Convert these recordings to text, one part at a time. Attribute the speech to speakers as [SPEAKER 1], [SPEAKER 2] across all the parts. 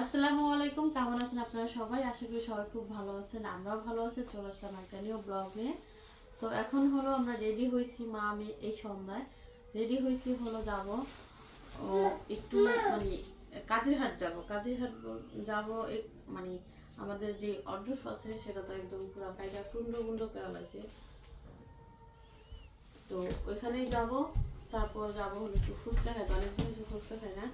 [SPEAKER 1] আসসালামু আলাইকুম, কেমন আছেন আপনারা সবাই? আশা করি সবাই খুব ভালো আছেন, আমরাও ভালো আছি, চলে আসলাম একটা তো এখন হলো আমরা রেডি হয়েছি, মা, আমি এই সন্ধ্যায় রেডি হয়েছি, হলো যাব একটু মানে কাজিরহাট যাব। কাজিরহাট যাব মানে আমাদের যে অড্রস আছে, সেটা তো একদম পুরো কাইটা টুন্ড গুন্ড করা লাগছে। তো ওইখানেই যাব, তারপর যাব হলো একটু ফুচকা খাই অনেক দিন হয়েছে ফুচকা খাই না।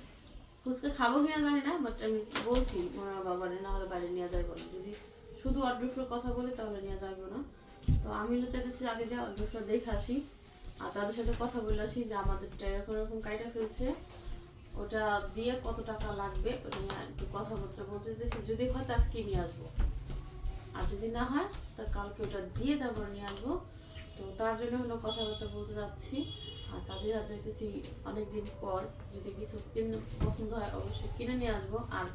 [SPEAKER 1] ফুচকা খাব কিনা জানি না বাট আমি বলছি আমার বাবারে না হলে বাইরে নিয়ে যাইব না। যদি শুধু অড্রফের কথা বলে তাহলে নিয়ে যাইব না। তো আমি হলো চাইতেছি আগে যে অড্রফটা দেখে আসি, আর তাদের সাথে কথা বলে আসি যে আমাদের এরকম এরকম কাইটা ফেলছে। ওটা দিয়ে কত টাকা লাগবে, ওটা নিয়ে একটু কথাবার্তা বলতে যদি হয় তো আজকে নিয়ে আসব। আর যদি না হয়, তা কালকে ওটা দিয়ে তারপর নিয়ে আসব। তো তার জন্য হলো কথাবার্তা বলতে যাচ্ছি। আর হাত যাইতেছি অনেকদিন পর যদি কিছু কিনে পছন্দ হয় অবশ্যই কিনে নিয়ে আসব। আর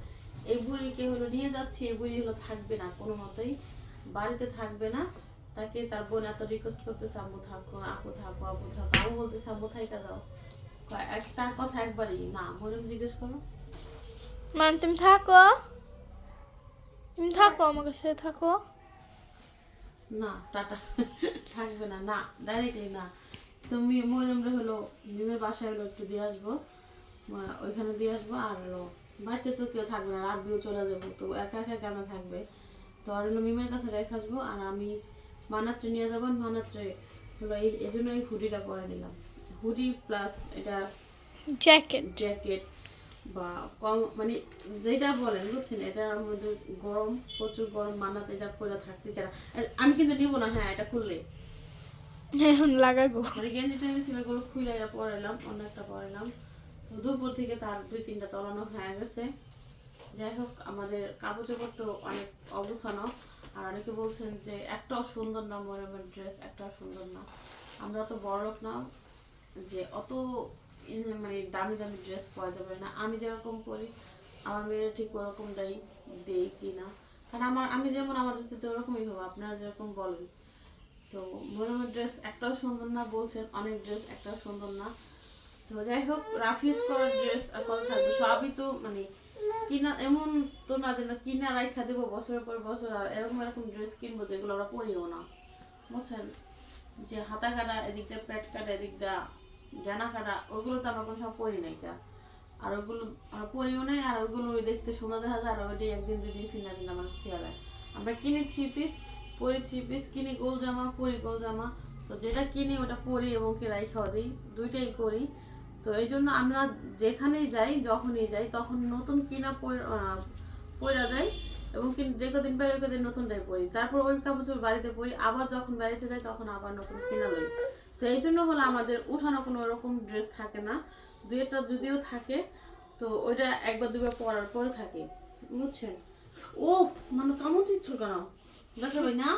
[SPEAKER 1] এই বুড়িকে হলো নিয়ে যাচ্ছি এই বুড়ি হলো থাকবে না কোনো মতেই বাড়িতে থাকবে না। তাকে তার বোন এত রিকোয়েস্ট করতেছে আম্মু থাকো আপু থাকো আপু থাকো। আমি বলতেছে আম্মু থাইকা দাও। তার কথা একবারই না মরিম জিজ্ঞেস করো।
[SPEAKER 2] মান তুমি থাকো তুমি থাকো আমার কাছে থাকো।
[SPEAKER 1] না টাটা থাকবে না না ডাইরেক্টলি না। তুমি মরিয়মরে হলো মিমের বাসায় হলো একটু দিয়ে আসব। ওইখানে দিয়ে আসব আর হলো বাড়িতে তো কেউ থাকবে না রাতবিও চলে যাব তো একা একা কেন থাকবে? তো আর হলো মিমের কাছে রেখে আসব আর আমি মানাত্রে নিয়ে যাব মানাত্রে হলো এই এই জন্য এই হুডিটা পরে নিলাম। হুডি প্লাস এটা
[SPEAKER 2] জ্যাকেট।
[SPEAKER 1] জ্যাকেট বা কম মানে যেটা বলেন বুঝছেন? এটার মধ্যে গরম প্রচুর গরম মানাতে এটা পরে থাকতে চায় আমি কিন্তু নিব না হ্যাঁ এটা খুললে।
[SPEAKER 2] এখন লাগাইবো
[SPEAKER 1] মানে গেঞ্জি টেঞ্জি ছিল এগুলো এটা পরাইলাম অনেকটা পরাইলাম তো দুপুর থেকে তার দুই তিনটা তলানো হয়ে গেছে। যাই হোক, আমাদের কাপড় চোপড় তো অনেক অবসানো। আর অনেকে বলছেন যে একটাও সুন্দর না মরমের ড্রেস একটাও সুন্দর না। আমরা তো বড় লোক না, যে অত মানে দামি দামি ড্রেস পরা যাবে না। আমি যেরকম পরি, আমার মেয়েরা ঠিক ওরকমটাই দেই কিনা। কারণ আমার, আমি যেমন আমার হচ্ছে তো ওরকমই হবে, আপনারা যেরকম বলেন। তো মরমের ড্রেস একটাও সুন্দর না, বলছেন অনেক ড্রেস একটাও সুন্দর না। তো যাই হোক রাফিজ করার ড্রেস কত থাকবে। সবই তো মানে কিনা, এমন তো না যে না কিনা রাইখা দেবো বছরের পর বছর আর এরকম এরকম ড্রেস কিনবো যেগুলো আমরা পরিও না। বুঝছেন? যে হাতা কাটা, এদিক দিয়ে প্যাট কাটা, এদিক দিয়ে ডানা কাটা, ওগুলো তো আমরা সময় পরি নাই কা আর ওগুলো আমরা পরিও নাই আর ওগুলো দেখতে সুন্দর দেখা যায়, আর ওইটাই একদিন দুই দিন ফিনা ফিনা মানুষ দেয়। আমরা কিনি থ্রি পিস পরি থ্রি পিস কিনি গোল জামা পরি গোল জামা তো যেটা কিনি ওটা পরি এবং কি খাওয়া দিই, দুইটাই করি। তো এই জন্য আমরা যেখানেই যাই, যখনই যাই, তখন নতুন কিনা পর- পরা যায় এবং যে কদিন পাই ওই কদিন নতুনটাই পরি। তারপর ওই কাপড় চোপড় বাড়িতে পরি, আবার যখন বাড়িতে যাই, তখন আবার নতুন কিনা লই। তো এই জন্য হলো আমাদের উঠানো কোনো রকম ড্রেস থাকে না। দুই একটা যদিও থাকে, তো ওইটা একবার দুবার পরার পরে থাকে। বুঝছেন? ও মানে কেমন দিচ্ছ কেন দেখা ভাই না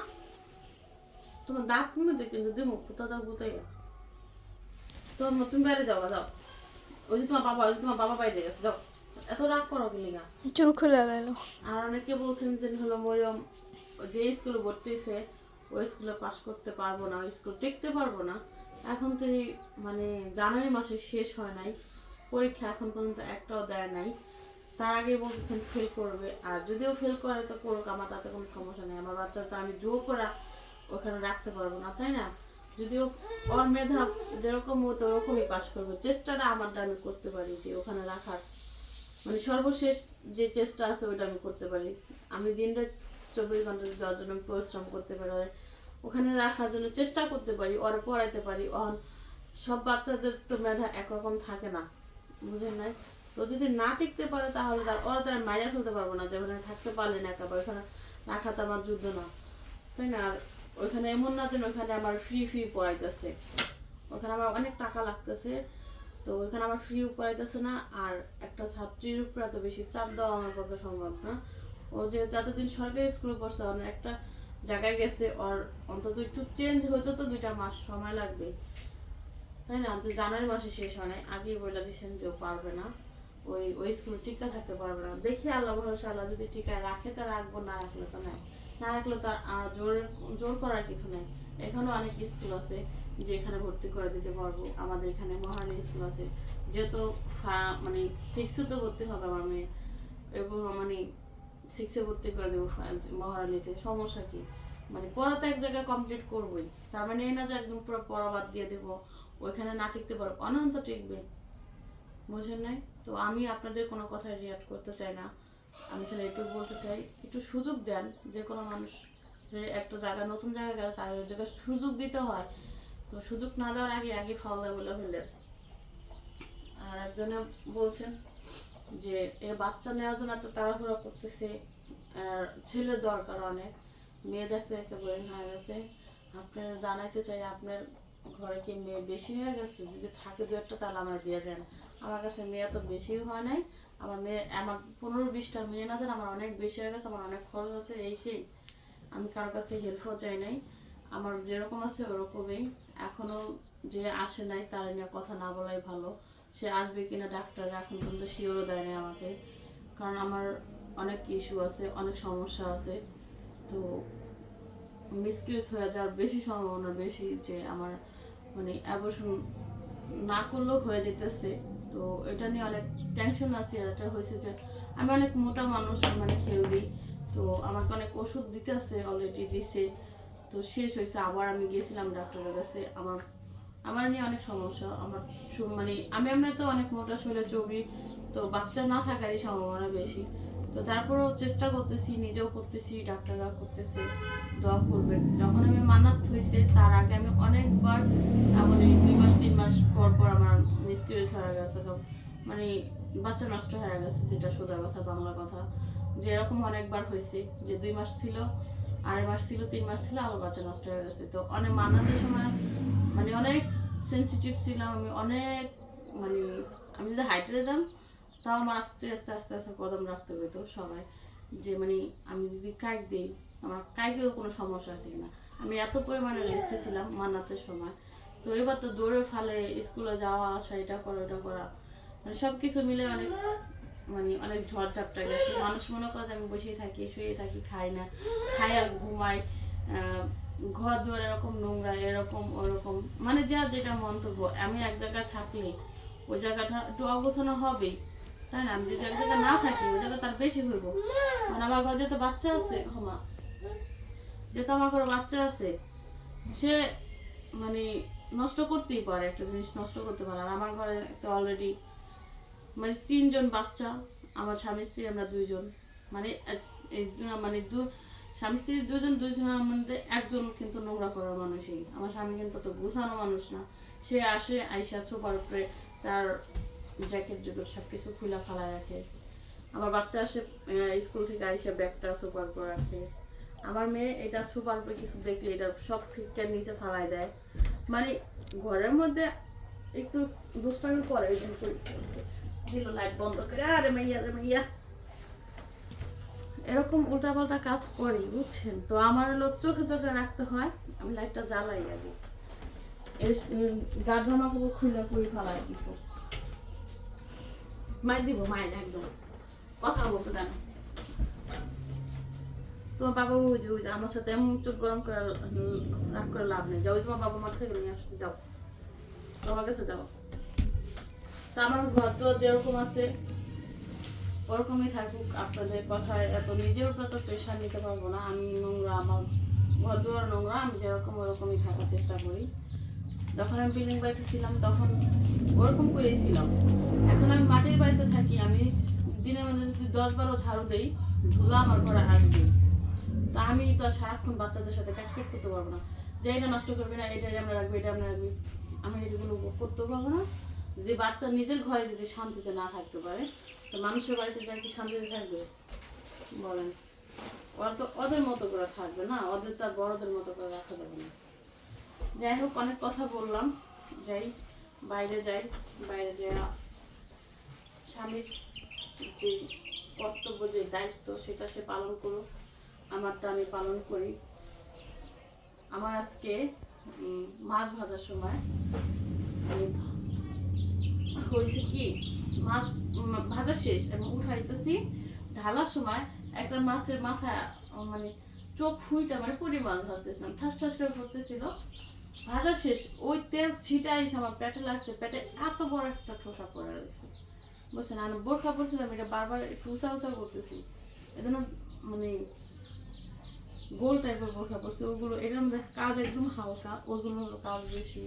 [SPEAKER 1] তোমার দাঁত মধ্যে কিন্তু দেবো কোথা দাও কোথায় তোমার তুমি বাইরে যাও যাও ওই যে তোমার বাবা ওই যে তোমার বাবা বাইরে গেছে যাও এত রাগ করো কি লেগা
[SPEAKER 2] খুলে গেল
[SPEAKER 1] আর অনেকে বলছেন যে হলো মরিয়ম যে স্কুলে ভর্তি হয়েছে ওই স্কুলে পাশ করতে পারব না ওই স্কুল টিকতে পারব না এখন তো এই মানে জানুয়ারি মাসে শেষ হয় নাই পরীক্ষা এখন পর্যন্ত একটাও দেয় নাই তার আগে বলতেছেন ফেল করবে। আর যদিও ফেল করে, তো করুক, আমার তাতে কোনো সমস্যা নেই। আমার বাচ্চারা তো আমি জোর করে ওখানে রাখতে পারব না, তাই না? যদিও ওর মেধা যেরকম হতো, ওরকমই পাশ করবে। চেষ্টাটা আমারটা আমি করতে পারি যে ওখানে রাখার। মানে সর্বশেষ যে চেষ্টা আছে, ওইটা আমি করতে পারি। আমি দিনটা চব্বিশ ঘণ্টা দেওয়ার জন্য পরিশ্রম করতে পারি। ওখানে রাখার জন্য চেষ্টা করতে পারি, ওর পড়াইতে পারি। অন সব বাচ্চাদের তো মেধা একরকম থাকে না। বুঝেন নাই? তো যদি না টিকতে পারে তাহলে তার ওরা তারা মাইরা ফেলতে পারব না যে ওখানে থাকতে পারলে না একেবারে ওখানে রাখা তো আমার যুদ্ধ না। তাই না? আর ওইখানে এমন না যেন ওইখানে আমার ফ্রি ফ্রি পড়াইতেছে। ওখানে আমার অনেক টাকা লাগতেছে। তো ওইখানে আমার ফ্রি পড়াইতেছে না, আর একটা ছাত্রীর উপর এত বেশি চাপ দেওয়া আমার পক্ষে সম্ভব না। ও যেহেতু এতদিন সরকারি স্কুলে পড়ছে, অনেক একটা জায়গায় গেছে, ওর অন্তত একটু চেঞ্জ হইতো তো দুইটা মাস সময় লাগবে। তাই না? তো জানুয়ারি মাসে শেষ হয় আগেই বলে দিয়েছেন যে পারবে না। ওই ওই স্কুলে টিকা থাকতে পারবে না। দেখি আল্লাহ ভরসা, আল্লাহ যদি টিকায় রাখে তা রাখব, না রাখলে তো নাই। না রাখলে তো আর জোর জোর করার কিছু নেই। এখানেও অনেক স্কুল আছে যে এখানে ভর্তি করে দিতে পারব। আমাদের এখানে মহারানী স্কুল আছে। যেহেতু মানে সিক্সে তো ভর্তি হবে আমার মেয়ে। এবং মানে সিক্সে ভর্তি করে দেবো মহারালিতে সমস্যা কি? মানে পড়া তো এক জায়গায় কমপ্লিট করবোই। তার মানে এই না যে একদম পুরো পড়া বাদ দিয়ে দেবো। ওইখানে না টিকতে পারব। অনন্ত টিকবে। বুঝেন নাই? তো আমি আপনাদের কোনো কথায় রিয়াক্ট করতে চাই না। আমি তাহলে একটু বলতে চাই, একটু সুযোগ দেন যে কোনো মানুষ একটা জায়গা নতুন জায়গায় গেলে তার ওই জায়গায় সুযোগ দিতে হয়। তো সুযোগ না দেওয়ার আগে আগে ফাওলা বলে ফেলে আর একজনে বলছেন যে, এর বাচ্চা নেওয়ার জন্য এত তাড়াহুড়া করতেছে, আর ছেলের দরকার অনেক। মেয়ে দেখতে দেখতে বোরিং হয়ে গেছে। আপনার জানাইতে চাই, আপনার ঘরে কি মেয়ে বেশি হয়ে গেছে, যদি থাকে দু একটা তাহলে আমার দিয়ে দেন। আমার কাছে মেয়ে তো বেশিও হয় নাই। আমার মেয়ে, আমার পনেরো বিশটা মেয়ে না দেন আমার অনেক বেশি হয়ে গেছে, আমার অনেক খরচ আছে, এই সেই। আমি কারোর কাছে হেল্পও চাই নাই। আমার যেরকম আছে ওরকমই। এখনও যে আসে নাই, তার নিয়ে কথা না বলাই ভালো। সে আসবে কিনা ডাক্তার এখন পর্যন্ত শিওরও দেয় নাই আমাকে। কারণ আমার অনেক ইস্যু আছে, অনেক সমস্যা আছে। তো মিসকিউজ হয়ে যাওয়ার বেশি সম্ভাবনা বেশি যে আমার মানে অ্যাবর্শন না করলেও হয়ে যেতেছে। তো এটা নিয়ে অনেক টেনশন আছে এটা হয়েছে যে আমি অনেক মোটা মানুষ মানে হেলদি তো আমাকে অনেক ওষুধ দিতে আছে অলরেডি দিছে। তো শেষ হয়েছে, আবার আমি গিয়েছিলাম ডাক্তারের কাছে। আমার আমার নিয়ে অনেক সমস্যা। আমার মানে আমি এমনি তো অনেক মোটা, শরীরে চবি তো বাচ্চা না থাকারই সম্ভাবনা বেশি। তো তারপরেও চেষ্টা করতেছি, নিজেও করতেছি ডাক্তাররা করতেছে, দোয়া করবেন। যখন আমি মানাত হয়েছে, তার আগে আমি অনেকবার মানে দুই মাস, তিন মাস পর পর আমার মিসক্রিয়েট হয়ে গেছে, তো মানে বাচ্চা নষ্ট হয়ে গেছে, যেটা সোজা কথা, বাংলা কথা। যে এরকম অনেকবার হয়েছে, যে দুই মাস ছিল, আড়াই মাস ছিল, তিন মাস ছিল, আবার বাচ্চা নষ্ট হয়ে গেছে। তো অনেক মান্নাতের সময় মানে অনেক সেন্সিটিভ ছিলাম, আমি অনেক মানে আমি যদি হাইটে যেতাম তাও আমার আস্তে আস্তে আস্তে আস্তে কদম রাখতে হতো সবাই। যে মানে আমি যদি কাইক দিই, আমার কাইকেও কোনো সমস্যা আছে কিনা? আমি এত পরিমাণে রেস্টে ছিলাম মান্নাতের সময়। তো এবার তো দৌড়ে ফালে স্কুলে যাওয়া, আসা, এটা করা এটা করা মানে সব কিছু মিলে অনেক মানে অনেক ঝড় ঝাপটা গেছে। মানুষ মনে করে আমি বসেই থাকি শুয়ে থাকি, খাই না। খাই আর ঘুমাই ঘর দুয়ার এরকম নোংরা, এরকম, ওরকম মানে যা যেটা মন্তব্য, আমি এক জায়গায় থাকলে ওই জায়গাটা একটু অগোছানো হবেই। তাই না? আমি যদি এক জায়গায় না থাকি, ওই জায়গায় তার বেশি হইব মানে আমার ঘরে যেহেতু বাচ্চা আছে হোমা যেহেতু আমার ঘরে বাচ্চা আছে, সে মানে নষ্ট করতেই পারে, একটা জিনিস নষ্ট করতে পারে। আর আমার ঘরে একটা অলরেডি মানে তিনজন বাচ্চা, আমার স্বামী, স্ত্রী, আমরা দুইজন। মানে এই মানে দু, স্বামী, স্ত্রী দুজন দুইজনের মধ্যে একজন কিন্তু নোংরা করার মানুষই। আমার স্বামী কিন্তু তো গুছানো মানুষ না। সে আসে, আইসা সুপার তার জ্যাকেট জুকেট সব কিছু খুলে ফালায় রাখে। আমার বাচ্চা আসে স্কুল থেকে আইসা ব্যাগটা সুপার উপরে রাখে। আমার মেয়ে এটা সোফার উপরে কিছু দেখলে এটা সব ফিটটার নিচে ফালাই দেয়। মানে ঘরের মধ্যে একটু দুষ্টামি করি। দিল লাইট বন্ধ করে, আরে মাইয়া রে মাইয়া। এরকম উল্টাপাল্টা কাজ করি, বুঝছেন? তো আমার লোক চোখে চোখে রাখতে হয়, আমি লাইটটা জ্বালাই আগে। গার্ড জামা খুলে খুলে ফেলাই কিছু। মাই দিব, মায়ের একদম। কথা বলতে দেন তোমার বাবা ওই যে আমার সাথে এমন চোখ গরম করে রাগ করে লাভ নেই। যাও তোমার বাবা মার থেকে নিয়ে আসতে যাও। তোমার কাছে যাও। তো আমার ঘর তো যেরকম আছে, ওরকমই থাকুক। আপনাদের কথায় এত নিজের উপরে তো প্রেশার নিতে পারব না। আমি নোংরা, আমার ঘর দুয়ার নোংরা, আমি যেরকম ওরকমই থাকার চেষ্টা করি। যখন আমি বিল্ডিং বাড়িতে ছিলাম, তখন ওরকম করেই ছিলাম এখন আমি মাটির বাড়িতে থাকি, আমি দিনের মধ্যে যদি দশ বারো ঝাড়ু দিই, ধুলা আমার ঘরে আসবে। তা আমি তো আর সারাক্ষণ বাচ্চাদের সাথে ক্যাটকেট করতে পারব না। যে এটা নষ্ট করবে না এটা আমরা রাখব এটা আমরা রাখবি। আমি এগুলো করতে পারব না। যে বাচ্চা নিজের ঘরে যদি শান্তিতে না থাকতে পারে, তো মানুষের বাড়িতে যা কি শান্তিতে থাকবে? বলেন। ওরা তো ওদের মতো করে থাকবে না, ওদের তার বড়দের মতো করে রাখা যাবে না। যাই হোক অনেক কথা বললাম। যাই, বাইরে যাই বাইরে যাই স্বামীর যে কর্তব্য, যে দায়িত্ব, সেটা সে পালন করুক। আমারটা আমি পালন করি। আমার আজকে মাছ ভাজার সময়। হয়েছে কি, মাছ ভাজা শেষ আমি উঠাইতেছি। ঢালার সময় একটা মাছের মাথা মানে চোখ ফুইটা মানে পুরি মাছ ভাজতেছিলাম ঠাস ঠাস করে পড়তেছিল। ভাজা শেষ। ওই তেল ছিটাই আমার পেটে লাগছে, পেটে এত বড় একটা ঠোসা পড়ে রয়েছে। বুঝছেন আর বোরখা পরছিলাম, এটা বারবার একটু উঁচা উঁচা করতেছি। এজন্য মানে গোল টাইপের বোরখা পরছি, ওগুলো এটার মধ্যে কাজ একদম হালকা ওগুলো হলো কাজ বেশি।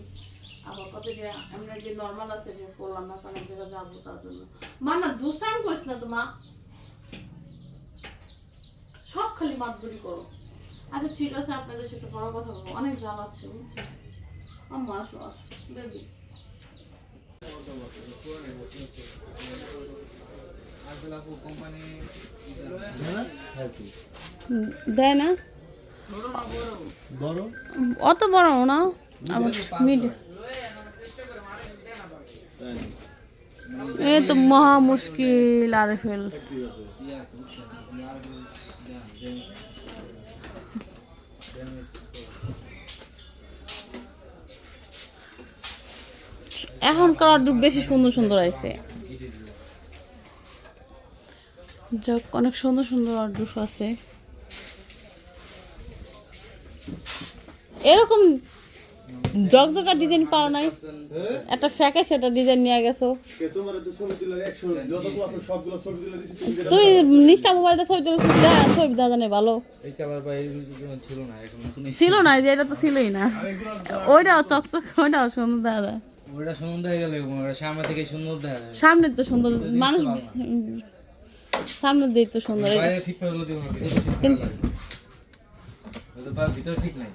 [SPEAKER 1] আবার কত যে আমরা যে নর্মাল আছে যে করলাম না কারণ যেটা যাব তার জন্য। মা, না দুষ্টাইম করিস না তো, মা। সব খালি মাতগুলি করো। আচ্ছা ঠিক আছে, আপনাদের সাথে বড় কথা বলব। অনেক জ্বালাচ্ছে, বুঝছেন? আম্মা আসো আসো বেবি। দেয় না? অত বড় না আবার মিড এ তো মহা মুশকিল আর ফেল এখনকার অর্ডার বেশি সুন্দর সুন্দর আছে যাক অনেক সুন্দর সুন্দর অর্ডার আছে। এরকম জকজকা ডিজাইন পাও নাই। একটা ফ্যাকে সেটা ডিজাইন নিয়ে গেছো।
[SPEAKER 3] তুমি
[SPEAKER 1] নিষ্ঠা মোবাইলটা ছবি তুলে ছবি দাদা নেই ভালো।
[SPEAKER 4] ছিল না
[SPEAKER 1] যে এটা তো ছিলই না। ওইটাও চকচক ওইটাও সুন্দর দাদা।
[SPEAKER 4] ওটা সুন্দর হয়ে গেলে ওটা সামনে থেকে সুন্দর দেখা যায়
[SPEAKER 1] সামনে তো সুন্দর মানুষ সামনে দিয়ে তো সুন্দর
[SPEAKER 4] বাইরে ঠিক করে দিব না ভিতরে ঠিক নাই।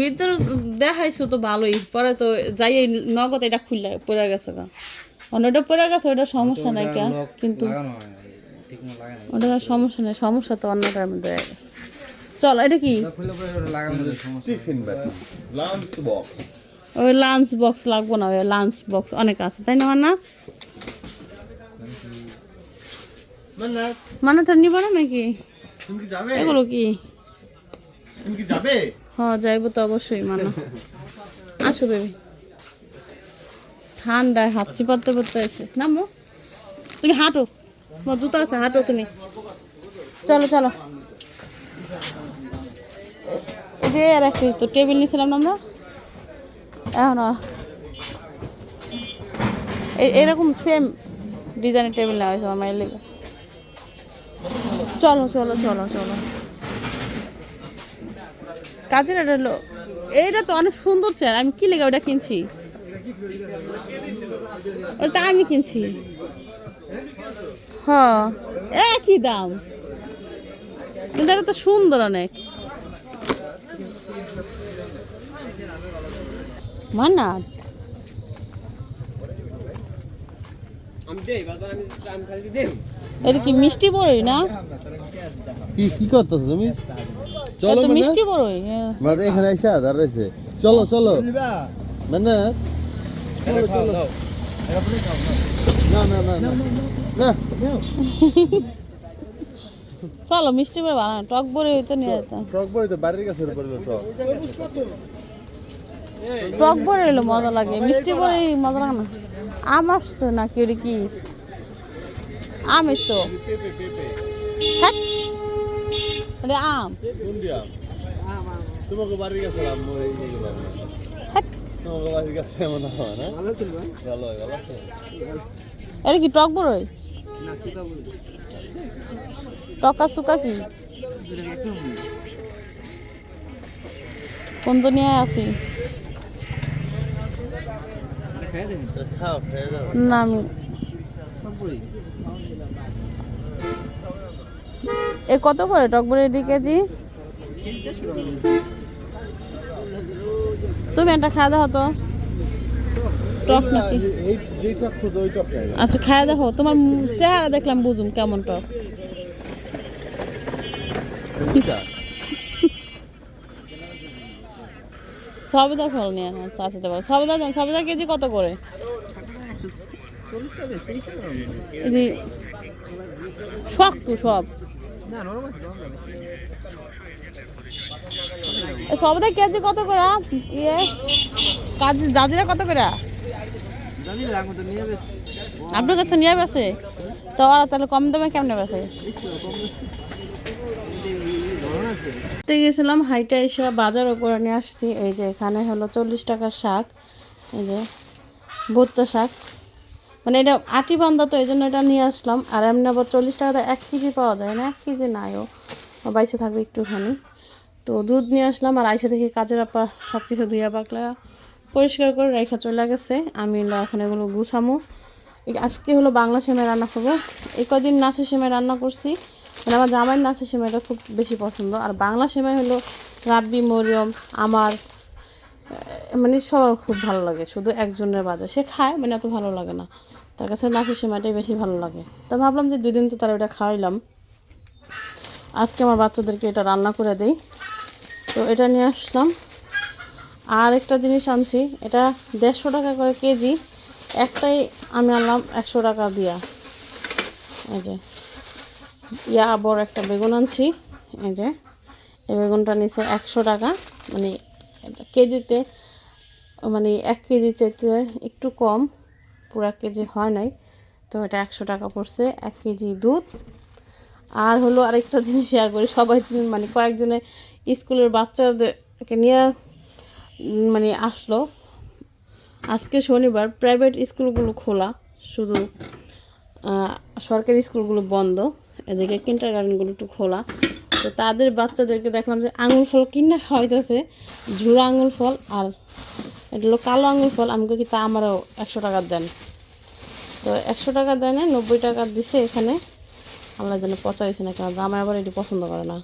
[SPEAKER 1] ভিতর দেখাইছো তো ভালোই পরে তো যাই নগদ এটা খুললে পড়ে গেছে গা। অন্যটা পড়ে গেছে ওটা সমস্যা নাই কে কিন্তু
[SPEAKER 4] না
[SPEAKER 1] ওটা আর সমস্যা নাই সমস্যা তো অন্যটার মধ্যে হয়ে গেছে। চল এটা কি?
[SPEAKER 4] লাগানো সমস্যা
[SPEAKER 3] টিফিন বক্স।
[SPEAKER 1] ওই লাঞ্চ বক্স লাগবো না ওই লাঞ্চ বক্স অনেক আছে তাই না মান্না?
[SPEAKER 3] মানে
[SPEAKER 1] মানে তো নিব না নাকি?
[SPEAKER 3] তুমি কি যাবে?
[SPEAKER 1] এগুলো কি?
[SPEAKER 3] তুমি কি যাবে?
[SPEAKER 1] হ্যাঁ যাইবো তো অবশ্যই মানা আসো বেবি ঠান্ডায় হাঁচি পারতে পারতে এসে নামো। তুমি হাঁটো। জুতো আছে হাঁটো তুমি। চলো চলো। যে আর একটি তো টেবিল নিয়েছিলাম না আমরা? এখন। এরকম সেম ডিজাইনের টেবিল নেওয়া হয়েছে আমার মায়ের লেগে। চলো চলো চলো চলো। কাজের এটা হলো এইটা তো অনেক সুন্দর চেয়ার আমি কি লেগে ওটা কিনছি? ওটা আমি কিনছি। হ্যাঁ একই দাম। কিন্তু এটা তো সুন্দর অনেক। মান্নাত এটা কি মিষ্টি বড়ই না?
[SPEAKER 3] কি কি করতেছ তুমি?
[SPEAKER 1] এটা তো মিষ্টি বড়ই হ্যাঁ।
[SPEAKER 3] মানে এখানে এসে দাঁড়াইছে চলো চলো। মানে চলো চলো। না না না না। না।
[SPEAKER 1] চলো মিষ্টি বড় বানানো টক বড়ি হইতো নিয়ে যেতাম।
[SPEAKER 3] টক বড়ি তো বাড়ির কাছে পড়ল টক
[SPEAKER 1] টক বড়ি হইল মজা লাগে মিষ্টি বড়ি মজা লাগে না। আম আসছে না কি ওটা কি? আম এসছো হ্যাঁ। আম।
[SPEAKER 3] কোন তোমাকে বাড়ির কাছে আম্মু এইগুলো
[SPEAKER 1] হ্যাট।
[SPEAKER 3] তোমাকে বাড়ির কাছে এমন হয় না? ভালো ছিল ভালো ভালো আছে?
[SPEAKER 1] এটা কি টক বড়ই টকা চুকা কি? কোন দুনিয়ায় আছি? না এ কত করে? টক বড়ি ডি কেজি? তুমি একটা খাওয়া দেখো তো। টক নাকি? আচ্ছা খাওয়া দেখো তোমার চেহারা দেখলাম বুঝুম কেমন টক। সবেদা ফল নিয়ে চাচাতে পারো সবেদা দেন, সবেদা কেজি কত করে? শক্ত সব। সবেদা কেজি কত করে? ইয়ে কাজ জাজিরা কত করে? আপনার কাছে নিয়ে বেসে তো ওরা তাহলে কম দামে কেমনে বেছে? তো গেছিলাম হাইটা এসে বাজার করে নিয়ে আসছি। এই যে এখানে হলো চল্লিশ টাকার শাক, এই যে ভুট্টা শাক। মানে এটা আটি বান্ধা তো, এই জন্য এটা নিয়ে আসলাম। আর এমনি আবার চল্লিশ টাকাতে এক কেজি পাওয়া যায় না, এক কেজি নাইও বাইসে থাকবে একটুখানি। তো দুধ নিয়ে আসলাম আর আইসা দেখি কাজের আপা সব কিছু ধুইয়া পাকলা পরিষ্কার করে রেখা চলে গেছে। আমি এখন এগুলো গুছামো। আজকে হলো বাংলা সেমাই রান্না করব। এই কদিন নাচের সেমাই রান্না করছি। মানে আমার জামাইয়ের নাচের সেমাইটা খুব বেশি পছন্দ। আর বাংলা সেমাই হলো রাব্বি, মরিয়ম, আমার মানে সবার খুব ভালো লাগে, শুধু একজনের বাদে। সে খায় মানে এত ভালো লাগে না। তার কাছে নাচের সেমাইটাই বেশি ভালো লাগে। তা ভাবলাম যে দুই দিন তো তারা ওটা খাওয়াইলাম। আজকে আমার বাচ্চাদেরকে এটা রান্না করে দেই। তো এটা নিয়ে আসলাম। আর একটা জিনিস আনছি, এটা দেড়শো টাকা করে কেজি। একটাই আমি আনলাম একশো টাকা দিয়া। এই যে ইয়া বড় একটা বেগুন আনছি। এই যে, এই বেগুনটা নিচে একশো টাকা। মানে কেজিতে মানে এক কেজি চাইতে একটু কম, পুরো এক কেজি হয় নাই। তো এটা একশো টাকা পড়ছে, এক কেজি দুধ। আর হলো আরেকটা জিনিস শেয়ার করি, সবাই মানে কয়েকজনে স্কুলের বাচ্চাদেরকে নিয়ে মানে আসলো। আজকে শনিবার প্রাইভেট স্কুলগুলো খোলা, শুধু সরকারি স্কুলগুলো বন্ধ। এদিকে কিন্টার গার্ডেনগুলো একটু খোলা। তো তাদের বাচ্চাদেরকে দেখলাম যে আঙুল ফল কিনে খাওয়াইতেছে, ঝুড়া আঙুল ফল আর এটা হলো কালো আঙুল ফল। আমি কি তা আমারও একশো টাকা দেন। তো একশো টাকা দেয় না নব্বই টাকা দিছে এখানে। আমরা যেন পচা না কেন আমার আবার এটি পছন্দ করে না।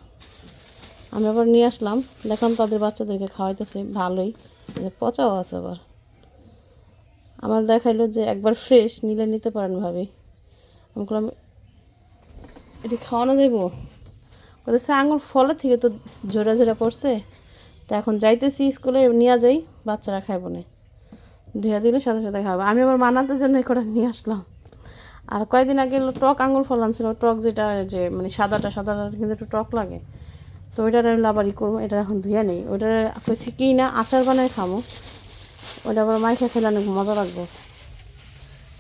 [SPEAKER 1] আমি আবার নিয়ে আসলাম, দেখলাম তাদের বাচ্চাদেরকে খাওয়াইতেছে, ভালোই। পচাও আছে আবার। আমার দেখাইলো যে একবার ফ্রেশ নিলে নিতে পারেন ভাবি। আমি বললাম এটি খাওয়ানো দেবো কোথায় আঙুর ফলের থেকে তো ঝোরা ঝোরা পড়ছে। তা এখন যাইতেছি স্কুলে, নিয়ে যাই, বাচ্চারা খাইব না। ধুয়া দিলে সাথে সাথে খাব আমি আবার মানাতে জন্য কটা নিয়ে আসলাম। আর কয়েকদিন আগে টক আঙুর ফল আনছিল। টক যেটা যে মানে সাদাটা সাদাটা কিন্তু একটু টক লাগে। তো ওইটার আমি আবার ই করব, এটা এখন ধুয়ে নেই। ওইটা কইছি, কি না, আচার বানাই খামো। ওইটা আবার মাইখা খেলে অনেক মজা লাগবে।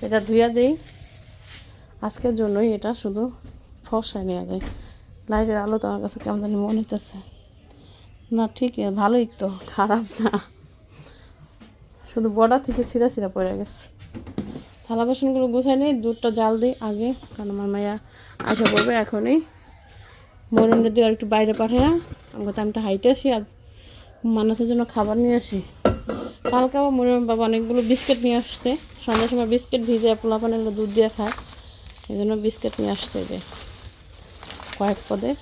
[SPEAKER 1] এটা ধুইয়া দিই। আজকের জন্যই এটা শুধু। ফসায় নেওয়া যায়। লাইটের আলো তো আমার কাছে কেমন জানি মনে হইতেছে। না ঠিক ভালোই তো, খারাপ না। শুধু বর্ডার থেকে ছিঁড়া ছিঁড়া পড়ে গেছে। থালা বাসনগুলো গুছাই নিই, দুধটা জাল দিই আগে, কারণ আমার মায়া আশা করবে এখনই। মরুনটা দিয়ে আর একটু বাইরে পাঠায় আমাকে আমি হাইটে আসি আর মানাতের জন্য খাবার নিয়ে আসি। কালকে আবার মরিয়ম বাবা অনেকগুলো বিস্কিট নিয়ে আসছে। সন্ধ্যার সময় বিস্কিট ভিজে পোলা পানের দুধ দিয়ে খায়। এই জন্য বিস্কিট নিয়ে আসছে যে কয়েক পদের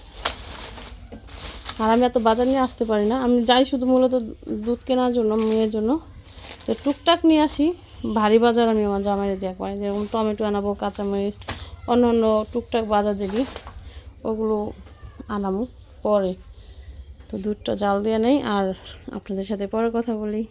[SPEAKER 1] আর আমি এত বাজার নিয়ে আসতে পারি না। আমি যাই শুধু মূলত দুধ কেনার জন্য, মেয়ের জন্য। তো টুকটাক নিয়ে আসি। ভারী বাজার আমি আমার জামাইরে দেওয়া পারি যেরকম টমেটো আনাবো, কাঁচামরিচ, অন্য অন্য টুকটাক বাজার যেগুলি, ওগুলো আনামো পরে। তো দুধটা জাল দেওয়া নেই। আর আপনাদের সাথে পরে কথা বলি।